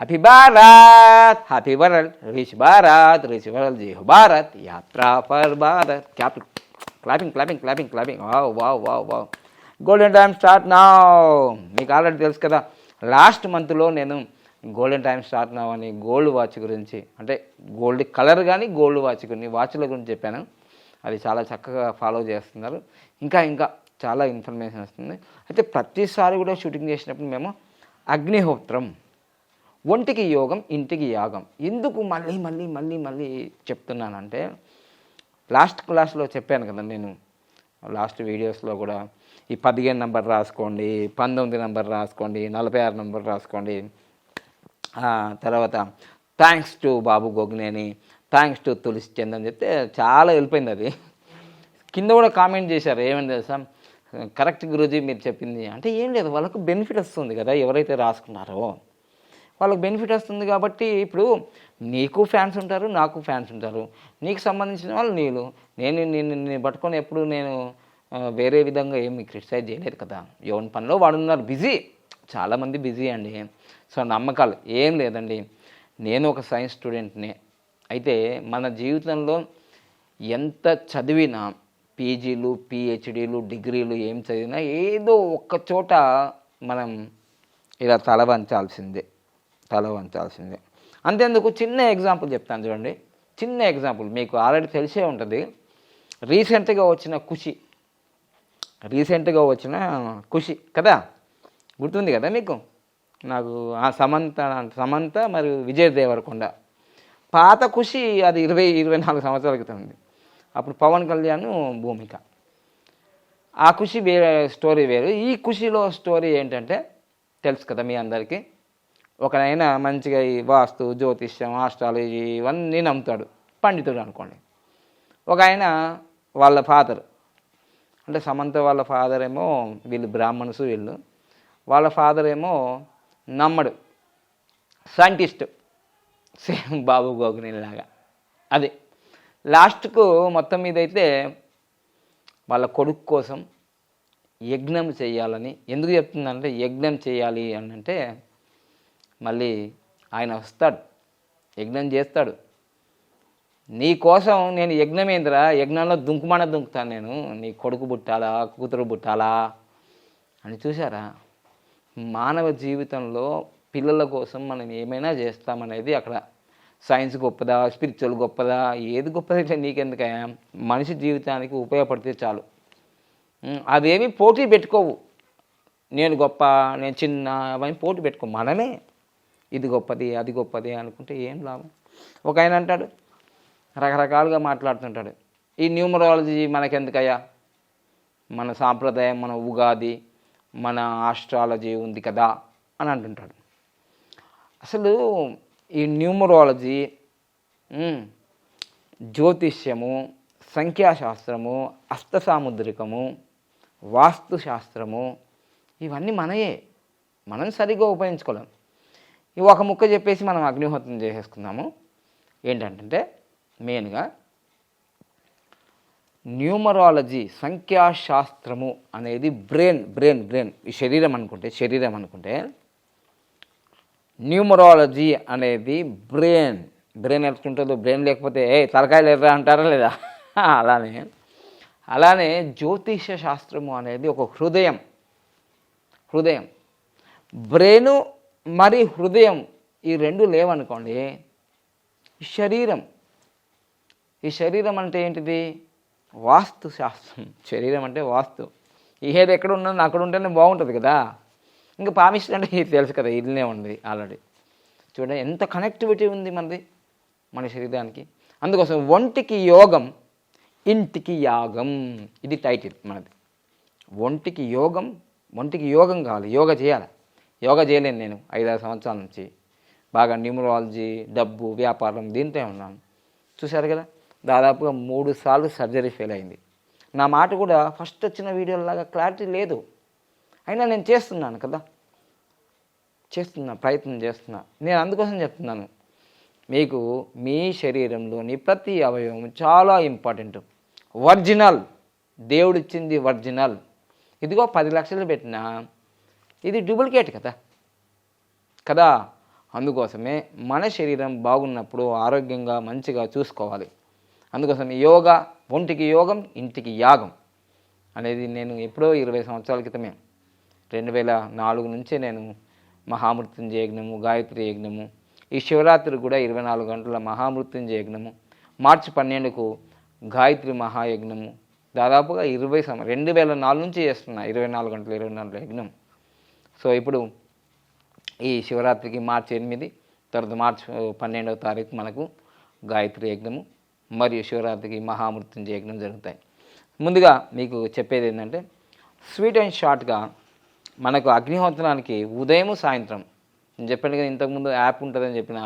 Happy Bharat happy world rich Bharat rich world Jai Bharat యాత్రా for Bharat cap clapping clapping clapping clapping wow wow wow wow golden time start నా మీకు already తెలుసు కదా. Last మంత్లో నేను golden time start నా అని gold watch గురించి అంటే గోల్డ్ కలర్ కానీ గోల్డ్ వాచ్ గురించి వాచ్ల గురించి చెప్పాను. అది చాలా చక్కగా ఫాలో చేస్తున్నారు. ఇంకా ఇంకా చాలా ఇన్ఫర్మేషన్ వస్తుంది. అయితే ప్రతిసారి కూడా షూటింగ్ చేసినప్పుడు మేము అగ్నిహోత్రం ఒంటికి యోగం ఇంటికి యాగం. ఎందుకు మళ్ళీ మళ్ళీ మళ్ళీ మళ్ళీ చెప్తున్నానంటే లాస్ట్ క్లాస్లో చెప్పాను కదా నేను లాస్ట్ వీడియోస్లో కూడా ఈ పదిహేను నెంబర్ రాసుకోండి పంతొమ్మిది నెంబర్ రాసుకోండి నలభై ఆరు నెంబర్ రాసుకోండి. తర్వాత thanks to Babu Gogineni thanks to Tulasi Chand అని చెప్తే చాలా వెళ్ళిపోయింది అది. కింద కూడా కామెంట్ చేశారు ఏమని తెలుసా? కరెక్ట్ గురూజీ మీరు చెప్పింది. అంటే ఏం లేదు వాళ్ళకు బెనిఫిట్ వస్తుంది కదా ఎవరైతే రాసుకున్నారో. వాళ్ళకి బెనిఫిట్ వస్తుంది కాబట్టి ఇప్పుడు నీకు ఫ్యాన్స్ ఉంటారు నాకు ఫ్యాన్స్ ఉంటారు. నీకు సంబంధించిన వాళ్ళు నీళ్ళు నేను నేను పట్టుకొని ఎప్పుడు నేను వేరే విధంగా ఏమి క్రిటిసైజ్ చేయలేదు కదా. ఎవరి పనిలో వాళ్ళు ఉన్నారు. బిజీ చాలామంది బిజీ అండి. సో నమ్మకాలు ఏం లేదండి. నేను ఒక సైన్స్ స్టూడెంట్నే అయితే మన జీవితంలో ఎంత చదివినా పీజీలు పిహెచ్డీలు డిగ్రీలు ఏం చదివినా ఏదో ఒక్క చోట మనం ఇలా తల తల వంచాల్సిందే అంతేందుకు చిన్న ఎగ్జాంపుల్ చెప్తాను చూడండి. చిన్న ఎగ్జాంపుల్ మీకు ఆల్రెడీ తెలిసే ఉంటుంది. రీసెంట్గా వచ్చిన ఖుషి. రీసెంట్గా వచ్చిన ఖుషి కదా? గుర్తుంది కదా మీకు? నాకు ఆ సమంత సమంత మరియు విజయ్ దేవరకొండ. పాత ఖుషి అది ఇరవై ఇరవై నాలుగు సంవత్సరాల క్రితం ఉంది. అప్పుడు పవన్ కళ్యాణ్ భూమిక. ఆ ఖుషి వేరే స్టోరీ వేరు. ఈ ఖుషిలో స్టోరీ ఏంటంటే తెలుసు కదా మీ అందరికీ? ఒకనైనా మంచిగా ఈ వాస్తు జ్యోతిష్యం ఆస్ట్రాలజీ ఇవన్నీ నమ్ముతాడు. పండితుడు అనుకోండి. ఒక ఆయన వాళ్ళ ఫాదర్. అంటే సమంత వాళ్ళ ఫాదర్ ఏమో వీళ్ళు బ్రాహ్మణ్స్ వీళ్ళు. వాళ్ళ ఫాదర్ ఏమో నమ్మడు. సైంటిస్ట్. సేమ్ బాబు గోగునిలాగా అది. లాస్ట్కు మొత్తం మీద అయితే వాళ్ళ కొడుకు కోసం యజ్ఞం చేయాలని ఎందుకు చెప్తుందంటే యజ్ఞం చేయాలి అని అంటే మళ్ళీ ఆయన వస్తాడు యజ్ఞం చేస్తాడు. నీ కోసం నేను యజ్ఞమేంద్రా? యజ్ఞంలో దుంకుమాన దుంకుతాను నేను. నీ కొడుకు పుట్టాలా? కూతురు పుట్టాలా? అని చూసారా మానవ జీవితంలో పిల్లల కోసం మనం ఏమైనా చేస్తామనేది అక్కడ సైన్స్ గొప్పదా స్పిరిచువల్ గొప్పదా ఏది గొప్పదైతే నీకెందుకయ్యా? మనిషి జీవితానికి ఉపయోగపడితే చాలు. అవేమి పోటీ పెట్టుకోవు. నేను గొప్ప నేను చిన్న అవన్నీ పోటీ పెట్టుకో. మనమే ఇది గొప్పది అది గొప్పది అనుకుంటే ఏం లాభం? ఒక ఆయన అంటాడు రకరకాలుగా మాట్లాడుతుంటాడు. ఈ న్యూమరాలజీ మనకెందుకయ్యా? మన సాంప్రదాయం మన ఉగాది మన ఆస్ట్రాలజీ ఉంది కదా అని అంటుంటాడు. అసలు ఈ న్యూమరాలజీ జ్యోతిష్యము సంఖ్యాశాస్త్రము అష్టసాముద్రికము వాస్తుశాస్త్రము ఇవన్నీ మనయే. మనం సరిగ్గా ఉపయోగించుకోలేం. ఇవి ఒక ముక్క చెప్పేసి మనం అగ్నిహోత్రం చేసేసుకుందాము. ఏంటంటే మెయిన్గా న్యూమరాలజీ సంఖ్యాశాస్త్రము అనేది బ్రెయిన్ బ్రెయిన్ బ్రెయిన్. ఈ శరీరం అనుకుంటే శరీరం అనుకుంటే న్యూమరాలజీ అనేది బ్రెయిన్. బ్రెయిన్ ఎత్తుకుంటుందో బ్రెయిన్ లేకపోతే ఏ తలకాయలు ఎర్రా అంటారా లేదా? అలానే. అలానే జ్యోతిష శాస్త్రము అనేది ఒక హృదయం. హృదయం. బ్రెయిన్ మరి హృదయం ఈ రెండు లేవనుకోండి శరీరం ఈ శరీరం అంటే ఏంటిది? వాస్తు శాస్త్రం. శరీరం అంటే వాస్తు. ఈ ఎక్కడ ఉన్నా అక్కడ ఉంటేనే బాగుంటుంది కదా. ఇంకా పామిస్ట్ అంటే ఇది తెలుసు కదా ఇదినే ఉంది ఆల్రెడీ చూడండి ఎంత కనెక్టివిటీ ఉంది మనది మన శరీరానికి. అందుకోసం ఒంటికి యోగం ఇంటికి యాగం. ఇది టైటిల్ మనది. ఒంటికి యోగం ఒంటికి యోగం కావాలి యోగా చేయాలి. యోగా చేయలేను నేను. ఐదారు సంవత్సరాల నుంచి. బాగా న్యూమరాలజీ డబ్బు వ్యాపారం దీంతో ఉన్నాను. చూశారు కదా? దాదాపుగా మూడు సార్లు సర్జరీ ఫెయిల్ అయింది. నా మాట కూడా ఫస్ట్ వచ్చిన వీడియోలాగా క్లారిటీ లేదు. అయినా నేను చేస్తున్నాను కదా? చేస్తున్నా ప్రయత్నం చేస్తున్నా. నేను అందుకోసం చెప్తున్నాను. మీకు మీ శరీరంలోని ప్రతి అవయవం చాలా ఇంపార్టెంట్. ఒరిజినల్. దేవుడిచ్చింది ఒరిజినల్. ఇదిగో పది లక్షలు పెట్టినా ఇది డూప్లికేట్ కదా. కదా? అందుకోసమే మన శరీరం బాగున్నప్పుడు ఆరోగ్యంగా మంచిగా చూసుకోవాలి. అందుకోసం యోగా ఒంటికి యోగం ఇంటికి యాగం అనేది నేను ఎప్పుడో ఇరవై సంవత్సరాల క్రితమే. రెండు వేల నాలుగు నుంచే నేను మహామృత్యుంజయ యజ్ఞము గాయత్రి యజ్ఞము ఈ శివరాత్రి కూడా ఇరవై నాలుగు గంటల మహామృత్యుంజయ యజ్ఞము మార్చి పన్నెండుకు గాయత్రి మహాయజ్ఞము దాదాపుగా ఇరవై సం రెండు వేల నాలుగు నుంచి చేస్తున్నా ఇరవై నాలుగు గంటల ఇరవై నాలుగు యజ్ఞం. సో ఇప్పుడు ఈ శివరాత్రికి మార్చి ఎనిమిది తర్వాత మార్చి పన్నెండవ తారీఖు మనకు గాయత్రి యజ్ఞము మరియు శివరాత్రికి మహామృత్యుంజయ యజ్ఞం జరుగుతాయి. ముందుగా మీకు చెప్పేది ఏంటంటే స్వీట్ అండ్ షార్ట్గా మనకు అగ్నిహోత్రానికి ఉదయం సాయంత్రం నేను చెప్పాను కదా ఇంతకుముందు యాప్ ఉంటుందని చెప్పిన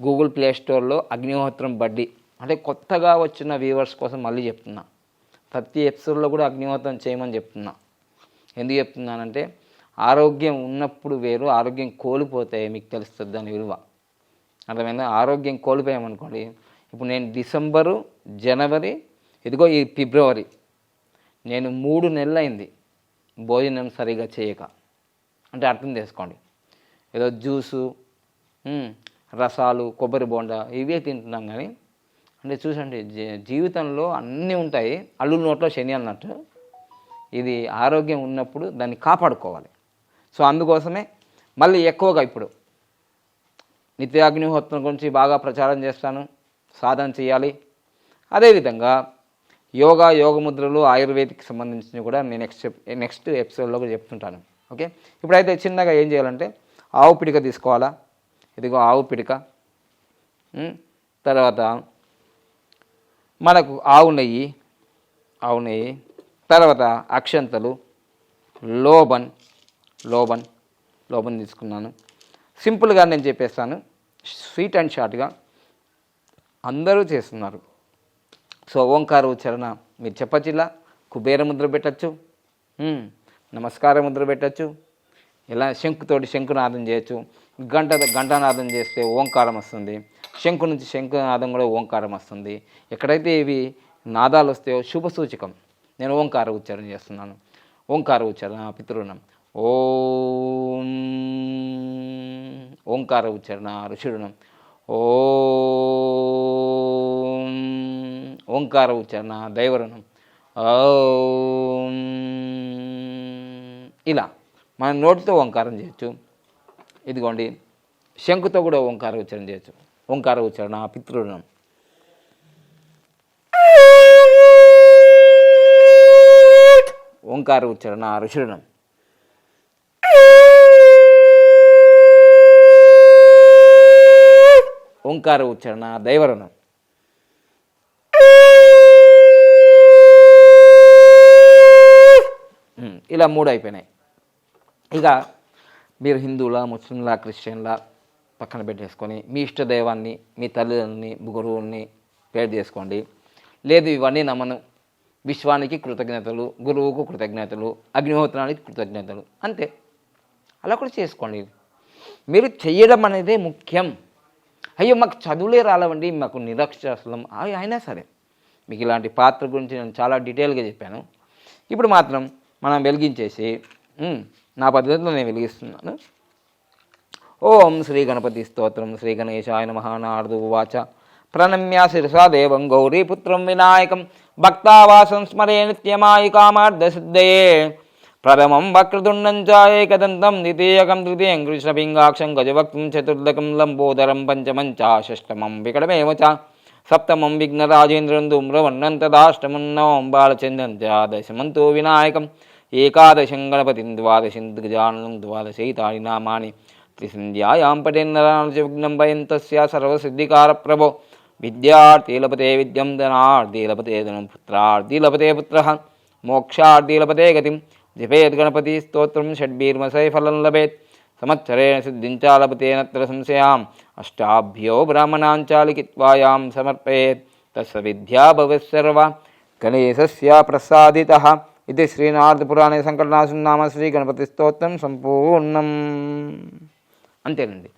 గూగుల్ ప్లే స్టోర్లో అగ్నిహోత్రం బడ్డీ అంటే కొత్తగా వచ్చిన వ్యూవర్స్ కోసం మళ్ళీ చెప్తున్నా. ప్రతి ఎపిసోడ్లో కూడా అగ్నిహోత్రం చేయమని చెప్తున్నా. ఎందుకు చెప్తున్నానంటే ఆరోగ్యం ఉన్నప్పుడు వేరు ఆరోగ్యం కోల్పోతే మీకు తెలుస్తుంది దాని విలువ. అర్థమైందా? ఆరోగ్యం కోల్పోయామనుకోండి ఇప్పుడు నేను డిసెంబరు జనవరి ఇదిగో ఈ ఫిబ్రవరి నేను మూడు నెలలు అయింది భోజనం సరిగా చేయక. అంటే అర్థం చేసుకోండి. ఏదో జ్యూసు రసాలు కొబ్బరి బోండా ఇవే తింటున్నాం కానీ అంటే చూసండి జీ- జీవితంలో అన్నీ ఉంటాయి అల్లు నోట్లో శని అన్నట్టు. ఇది ఆరోగ్యం ఉన్నప్పుడు దాన్ని కాపాడుకోవాలి. సో అందుకోసమే మళ్ళీ ఎక్కువగా ఇప్పుడు నిత్యాగ్నిహోత్రం గురించి బాగా ప్రచారం చేస్తాను సాధన చేయాలి. అదేవిధంగా యోగా యోగ ముద్రలు ఆయుర్వేదిక్ సంబంధించినవి కూడా నేను నెక్స్ట్ నెక్స్ట్ ఎపిసోడ్లో కూడా చెప్తుంటాను. ఓకే? ఇప్పుడైతే చిన్నగా ఏం చేయాలంటే ఆవు పిడిక తీసుకోవాలా? ఇదిగో ఆవు పిడిక. తర్వాత మనకు ఆవు నెయ్యి ఆవు నెయ్యి. తర్వాత అక్షంతలు లోబన్ లోబన్ లోబన్ తీసుకున్నాను. సింపుల్గా నేను చెప్పేస్తాను. స్వీట్ అండ్ షార్ట్గా అందరూ చేస్తున్నారు. సో ఓంకార ఉచ్చారణ మీరు చెప్పచ్చిలా? కుబేర ముద్ర పెట్టచ్చు. నమస్కార ముద్ర పెట్టచ్చు. ఇలా శంకుతోటి శంకునాదం చేయొచ్చు. గంట గంటానాదం చేస్తే ఓంకారం వస్తుంది. శంకు నుంచి శంకునాదం కూడా ఓంకారం వస్తుంది. ఎక్కడైతే ఇవి నాదాలు వస్తాయో శుభ సూచకం నేను ఓంకార ఉచ్చారణ చేస్తున్నాను. ఓంకార ఉచ్చారణ పితృణం ఓం ఓంకార ఉచ్చారణ ఋషుడునం. ఓం ఓంకార ఉచ్చారణ దైవరణం. ఓం ఇలా మన నోటితో ఓంకారం చేయొచ్చు. ఇదిగోండి శంకుతో కూడా ఓంకార ఉచ్చారణ చేయొచ్చు. ఓంకార ఉచ్చారణ పితృణం ఓంకార ఉచ్చారణ ఋషురణం ఓంకార ఉచ్చారణ దైవరణం. ఇలా మూడు అయిపోయినాయి. ఇక మీరు హిందువులా ముస్లింలా క్రిస్టియన్లా పక్కన పెట్టేసుకొని మీ ఇష్ట దైవాన్ని మీ తల్లిదండ్రుని గురువుల్ని పేరు చేసుకోండి లేదు ఇవన్నీ నమ్మను. విశ్వానికి కృతజ్ఞతలు గురువుకు కృతజ్ఞతలు అగ్నిహోత్రానికి కృతజ్ఞతలు. అంతే. అలా కూడా చేసుకోండి. మీరు చెయ్యడం అనేదే ముఖ్యం. అయ్యో మాకు చదువులే రాలవండి మాకు నిరక్షరాస్యులం అవి అయినా సరే. మీకు ఇలాంటి పాత్ర గురించి నేను చాలా డీటెయిల్గా చెప్పాను. ఇప్పుడు మాత్రం మనం వెలిగించేసి నా పద్ధతిలో నేను వెలిగిస్తున్నాను. ఓం శ్రీ గణపతి స్తోత్రం శ్రీ గణేశాయ మహానారదు వాచ ఉవాచ. ప్రణమ్య శిరసా దేవం గౌరీపుత్రం వినాయకం. భక్తావాసం స్మరే నిత్యమాయి కామార్థసిద్ధయే प्रथमं वक्रतुण्डञ्चाये कदन्तं द्वितीयकं तृतीयं कृष्णपिङ्गाक्षं गजवक्तं चतुर्दकं लम्बोदरं पञ्चमं च षष्टमं विकटमेव च सप्तमं विघ्नराजेन्द्रं धूम्रवर्णं तदाष्टमं नवं बालचन्द्रं च दशमं तु विनायकम् एकादशं गणपतिं द्वादशं गजाननं द्वादशैतानि नामानि त्रिसन्ध्यायां पठेन्नरानुजविघ्नं वयं तस्य सर्वसिद्धिकारप्रभो विद्यार्थी लभते विद्यं धनार्थी लभते धनं पुत्रार्थी लभते पुत्रः मोक्षार्थी लभते गतिं జపేత్ గణపతి స్తోత్రం షడ్భీర్మసై ఫలం లభేత్. సంవత్సరేణ సిద్ధించాలపతేనత్ర సంశయాం. అష్టాభ్యో బ్రాహ్మణాంచాలికిత్వాయాం సమర్పయేత్. తస్య విద్యా భవత్సర్వ గణేశస్య ప్రసాదిత. ఇది శ్రీనాథపురాణే నామ శ్రీ గణపతి స్తోత్రం సంపూర్ణం. అంతేనండి.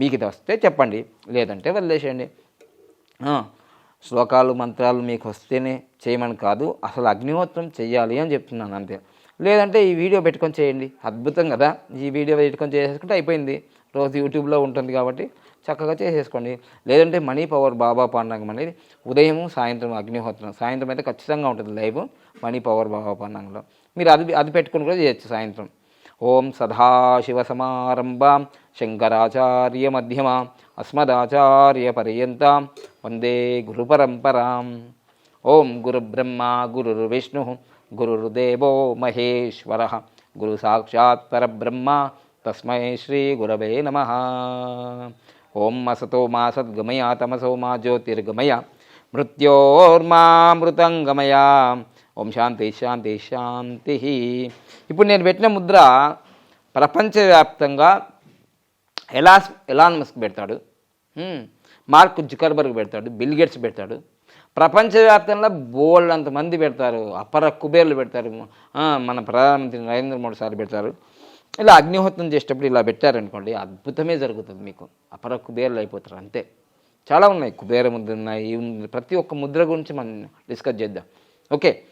మీకు ఇది వస్తే చెప్పండి. లేదంటే వదిలేసేయండి. శ్లోకాలు మంత్రాలు మీకు వస్తేనే చేయమని కాదు. అసలు అగ్నిహోత్రం చెయ్యాలి అని చెప్తున్నాను అంతే. లేదంటే ఈ వీడియో పెట్టుకొని చేయండి. అద్భుతం కదా. ఈ వీడియో పెట్టుకొని చేసేసుకుంటే అయిపోయింది. రోజు యూట్యూబ్లో ఉంటుంది కాబట్టి చక్కగా చేసేసుకోండి. లేదంటే మనీ పవర్ బాబా పాండాంగం అనేది ఉదయం సాయంత్రం అగ్నిహోత్రం. సాయంత్రం అయితే ఖచ్చితంగా ఉంటుంది లైవ్ మనీ పవర్ బాబా పాండాంగంలో. మీరు అది అది పెట్టుకుని కూడా చేయొచ్చు సాయంత్రం. ఓం సదాశివ సదాశివసమారంభాం శంకరాచార్య మధ్యమా అస్మదాచార్య పర్యంతం వందే గురుపరంపరాం ఓం గురుబ్రహ్మ గురుర్విష్ణు గురుర్దేవో మహేశ్వర. గురు సాక్షాత్ పరబ్రహ్మ. తస్మై శ్రీ గురవే నమ. ఓం మసతో మా సద్గమయ తమసో మా జ్యోతిర్గమయ. మృత్యోర్మామృతంగమయ. ఓం శాంతి శాంతి శాంతి. ఇప్పుడు నేను పెట్టిన ముద్ర ప్రపంచవ్యాప్తంగా ఎలాస్ ఎలాన్ మస్క్ పెడతాడు. మార్క్ జుకర్బర్గ్ పెడతాడు బిల్ గేట్స్ పెడతాడు. ప్రపంచవ్యాప్తంగా బోల్డ్ అంతమంది పెడతారు. అపర కుబేర్లు పెడతారు. మన ప్రధానమంత్రి నరేంద్ర మోడీ సార్ పెడతారు. ఇలా అగ్నిహోత్రం చేసేటప్పుడు ఇలా పెట్టారనుకోండి అద్భుతమే జరుగుతుంది మీకు. అపర కుబేర్లు అయిపోతారు అంతే. చాలా ఉన్నాయి. కుబేర ముద్ర ఉన్నాయి. ఉన్నాయి. ప్రతి ఒక్క ముద్ర గురించి మనం డిస్కస్ చేద్దాం. ఓకే.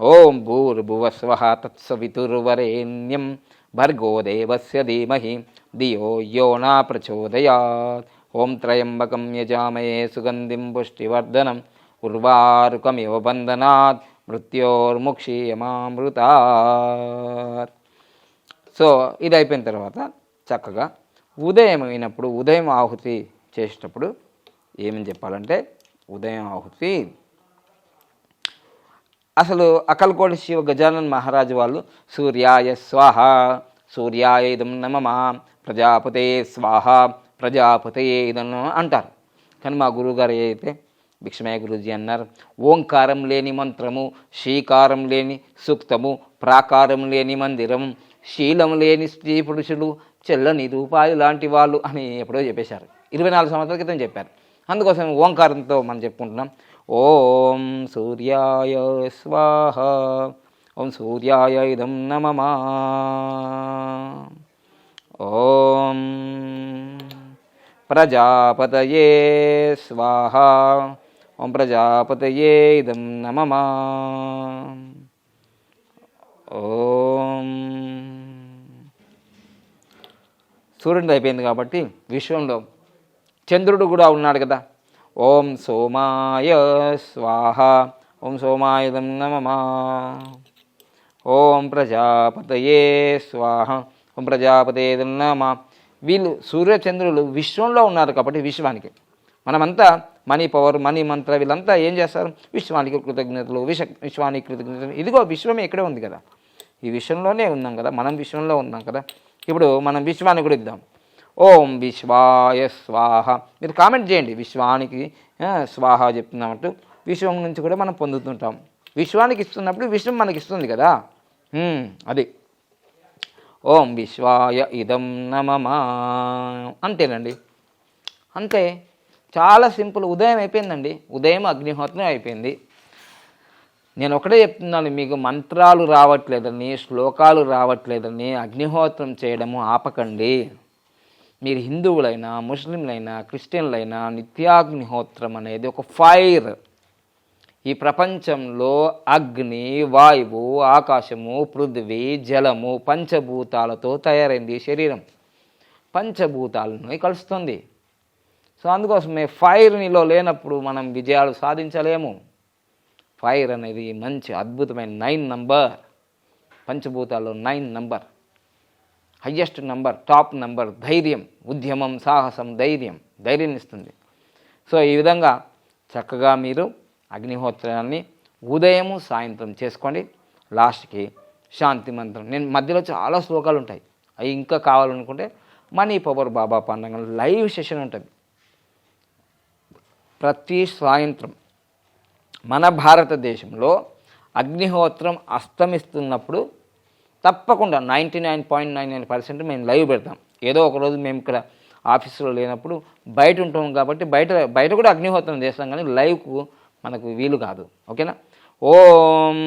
ఓం భూర్భువస్వ తత్సవితుర్వరేణ్యం భర్గో దేవస్య ధీమహి ధియో యో నా ప్రచోదయాత్. ఓం త్రయంబకం యజామయే సుగంధిం పుష్టివర్ధనం. ఉర్వారుకమివ బంధనాత్ మృత్యోర్ముక్షీయమామృత సో ఇది అయిపోయిన తర్వాత చక్కగా ఉదయం అయినప్పుడు ఉదయం ఆహుతి చేసేటప్పుడు ఏమని చెప్పాలంటే ఉదయం ఆహుతి. అసలు అకల్కోటి శివ గజానన్ మహారాజు వాళ్ళు సూర్యాయ స్వాహ సూర్యాయ ఇదం నమమా ప్రజాపతే స్వాహ ప్రజాపతే ఇదం అంటారు. కానీ మా గురువుగారు అయితే భిక్షమయ్య గురుజీ అన్నారు. ఓంకారం లేని మంత్రము శ్రీకారం లేని సూక్తము ప్రాకారం లేని మందిరం శీలం లేని స్త్రీ పురుషులు చెల్లని రూపాయలు లాంటి వాళ్ళు అని ఎప్పుడో చెప్పేశారు. ఇరవై నాలుగు సంవత్సరాల క్రితం చెప్పారు. అందుకోసం ఓంకారంతో మనం చెప్పుకుంటున్నాం. ఓం సూర్యాయ స్వాహ ఓం సూర్యాయ ఇదం నమమా ఓం ప్రజాపతయే స్వాహ. ఓం ప్రజాపతయే ఇదం నమమా. ఓం. సూర్యుడు అయిపోయింది కాబట్టి విశ్వంలో చంద్రుడు కూడా ఉన్నాడు కదా. ఓం సోమాయ స్వాహ. ఓం సోమాయుధం నమమా. ఓం ప్రజాపతయే స్వాహ. ఓం ప్రజాపతే నమ వీళ్ళు సూర్యచంద్రులు విశ్వంలో ఉన్నారు కాబట్టి విశ్వానికి. మనమంతా మనీ పవర్ మనీ మంత్ర వీళ్ళంతా ఏం చేస్తారు? విశ్వానికి కృతజ్ఞతలు విశ్వ విశ్వానికి కృతజ్ఞతలు. ఇదిగో విశ్వమే ఇక్కడే ఉంది కదా. ఈ విశ్వంలోనే ఉన్నాం కదా. మనం విశ్వంలో ఉన్నాం కదా. ఇప్పుడు మనం విశ్వాన్ని కూడా ఇద్దాం. ఓం విశ్వాయ స్వాహ. మీరు కామెంట్ చేయండి. విశ్వానికి స్వాహ చెప్తున్నామంటూ విశ్వం నుంచి కూడా మనం పొందుతుంటాం. విశ్వానికి ఇస్తున్నప్పుడు విశ్వం మనకి ఇస్తుంది కదా. అది. ఓం విశ్వాయ ఇదం నమమా అంతేనండి. అంతే చాలా సింపుల్ ఉదయం అయిపోయిందండి. ఉదయం అగ్నిహోత్రం అయిపోయింది. నేను ఒకటే చెప్తున్నాను మీకు మంత్రాలు రావట్లేదని శ్లోకాలు రావట్లేదని అగ్నిహోత్రం చేయడము ఆపకండి. మీరు హిందువులైనా ముస్లింలైనా క్రిస్టియన్లైనా నిత్యాగ్నిహోత్రం అనేది ఒక ఫైర్. ఈ ప్రపంచంలో అగ్ని వాయువు ఆకాశము పృథ్వీ జలము పంచభూతాలతో తయారైంది శరీరం. పంచభూతాలను కలుస్తుంది. సో అందుకోసమే ఫైర్ నీలో లేనప్పుడు మనం విజయాలు సాధించలేము. ఫైర్ అనేది మంచి అద్భుతమైన నైన్ నంబర్. పంచభూతాల్లో nine number. Highest number top number ధైర్యం ఉద్యమం సాహసం ధైర్యం ధైర్యం ఇస్తుంది. సో ఈ విధంగా చక్కగా మీరు అగ్నిహోత్రాన్ని ఉదయము సాయంత్రం చేసుకోండి. లాస్ట్కి శాంతి మంత్రం. నేను మధ్యలో చాలా శ్లోకాలు ఉంటాయి. అవి ఇంకా కావాలనుకుంటే మనీ పవర్ బాబా పండుగ లైవ్ సెషన్ ఉంటుంది. ప్రతి సాయంత్రం మన భారతదేశంలో అగ్నిహోత్రం అస్తమిస్తున్నప్పుడు తప్పకుండా ninety nine point nine nine percent మేము లైవ్ పెడతాం. ఏదో ఒక రోజు మేము ఇక్కడ ఆఫీసులో లేనప్పుడు బయట ఉంటాం కాబట్టి బయట బయట కూడా అగ్నిహోత్రం చేస్తాం కానీ లైవ్కు మనకు వీలు కాదు. ఓకేనా? ఓం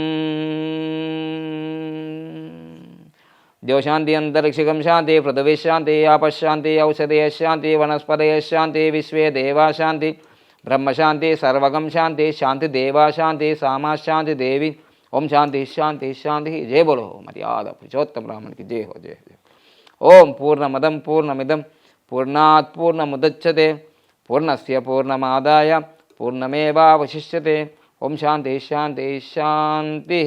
దేవశాంతి అంతరిక్షికం శాంతి పృథివీ శాంతి ఆపశాంతి ఔషధయ శాంతి వనస్పతయ శాంతి విశ్వే దేవాశాంతి శాంతి. బ్రహ్మశాంతి సర్వగం శాంతి శాంతి దేవాశాంతి శాంతి దేవి. ఓం శాంతి శాంతి శాంతి. జయ బోలో మర్యాద పురుషోత్తమ బ్రాహ్మణికి జయ హో జయ జయ ఓం పూర్ణమదం పూర్ణమిదం. పూర్ణాత్ పూర్ణముదచ్చతే పూర్ణస్య పూర్ణమాదాయ. పూర్ణమేవాశిష్యతే ఓం శాంతి శాంతి శాంతి.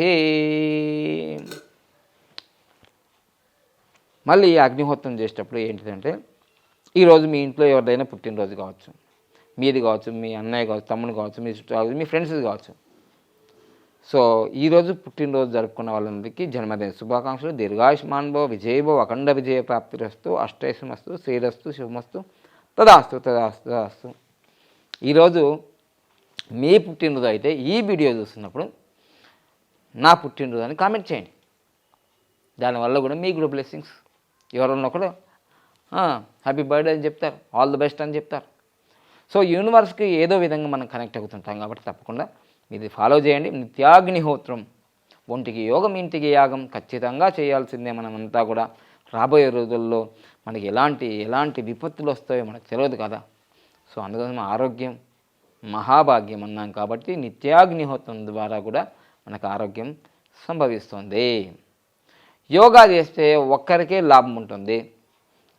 మళ్ళీ అగ్నిహోత్రం చేసేటప్పుడు ఏంటిదంటే ఈరోజు మీ ఇంట్లో ఎవరిదైనా పుట్టినరోజు కావచ్చు. మీది కావచ్చు మీ అన్నయ్య కావచ్చు తమ్ముడు కావచ్చు మీ చుట్టూ కావచ్చు మీ ఫ్రెండ్స్ కావచ్చు. సో ఈరోజు పుట్టినరోజు జరుపుకున్న వాళ్ళందరికీ జన్మదిన శుభాకాంక్షలు. దీర్ఘాయుష్మాన్భవ విజయభవ అఖండ విజయ ప్రాప్తిరస్తు అష్టైశ్వమస్తు శ్రీరస్తు శుభమస్తు తదాస్తు తదాస్తు తదాస్తు. ఈరోజు మీ పుట్టినరోజు అయితే ఈ వీడియో చూస్తున్నప్పుడు నా పుట్టినరోజు అని కామెంట్ చేయండి. దానివల్ల కూడా మీకు కూడా బ్లెస్సింగ్స్ ఎవరన్నా ఒకడు హ్యాపీ బర్త్డే అని చెప్తారు. ఆల్ ది బెస్ట్ అని చెప్తారు. సో యూనివర్స్కి ఏదో విధంగా మనం కనెక్ట్ అవుతుంటాం కాబట్టి తప్పకుండా ఇది ఫాలో చేయండి. నిత్యాగ్నిహోత్రం ఒంటికి యోగం ఇంటికి యాగం ఖచ్చితంగా చేయాల్సిందే మనమంతా కూడా. రాబోయే రోజుల్లో మనకి ఎలాంటి ఎలాంటి విపత్తులు వస్తాయో మనకు తెలియదు కదా. సో అందుకోసం ఆరోగ్యం మహాభాగ్యం అన్నాం కాబట్టి నిత్యాగ్నిహోత్రం ద్వారా కూడా మనకు ఆరోగ్యం సంభవిస్తుంది. యోగా చేస్తే ఒక్కరికే లాభం ఉంటుంది.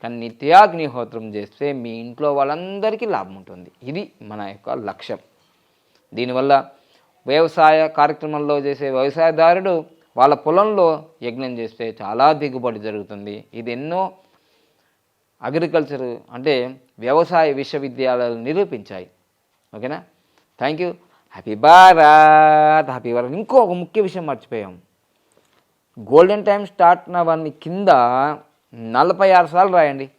కానీ నిత్యాగ్నిహోత్రం చేస్తే మీ ఇంట్లో వాళ్ళందరికీ లాభం ఉంటుంది. ఇది మన యొక్క లక్ష్యం. దీనివల్ల వ్యవసాయ కార్యక్రమంలో చేసే వ్యవసాయదారుడు వాళ్ళ పొలంలో యజ్ఞం చేస్తే చాలా దిగుబడి జరుగుతుంది. ఇది ఎన్నో అగ్రికల్చర్ అంటే వ్యవసాయ విశ్వవిద్యాలయాలు నిరూపించాయి. ఓకేనా? Thank you happy Bharat happy Bharat ఇంకో ఒక ముఖ్య విషయం మర్చిపోయాం. గోల్డెన్ టైం స్టార్ట్ నవన్నీ కింద నలభై ఆరు సార్లు రాయండి.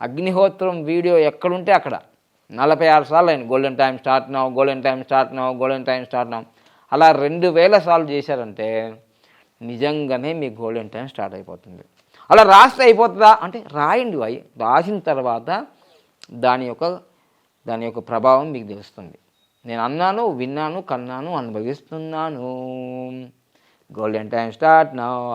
అగ్నిహోత్రం వీడియో ఎక్కడుంటే అక్కడ. నలభై ఆరు సార్లు అయింది golden time start now golden time start now golden time start now అలా రెండు వేల సార్లు చేశారంటే నిజంగానే మీ గోల్డెన్ టైం స్టార్ట్ అయిపోతుంది. అలా రాస్తే అయిపోతుందా? అంటే రాయండి అవి రాసిన తర్వాత దాని యొక్క దాని యొక్క ప్రభావం మీకు తెలుస్తుంది. నేను అన్నాను విన్నాను కన్నాను అనుభవిస్తున్నాను. Golden time start now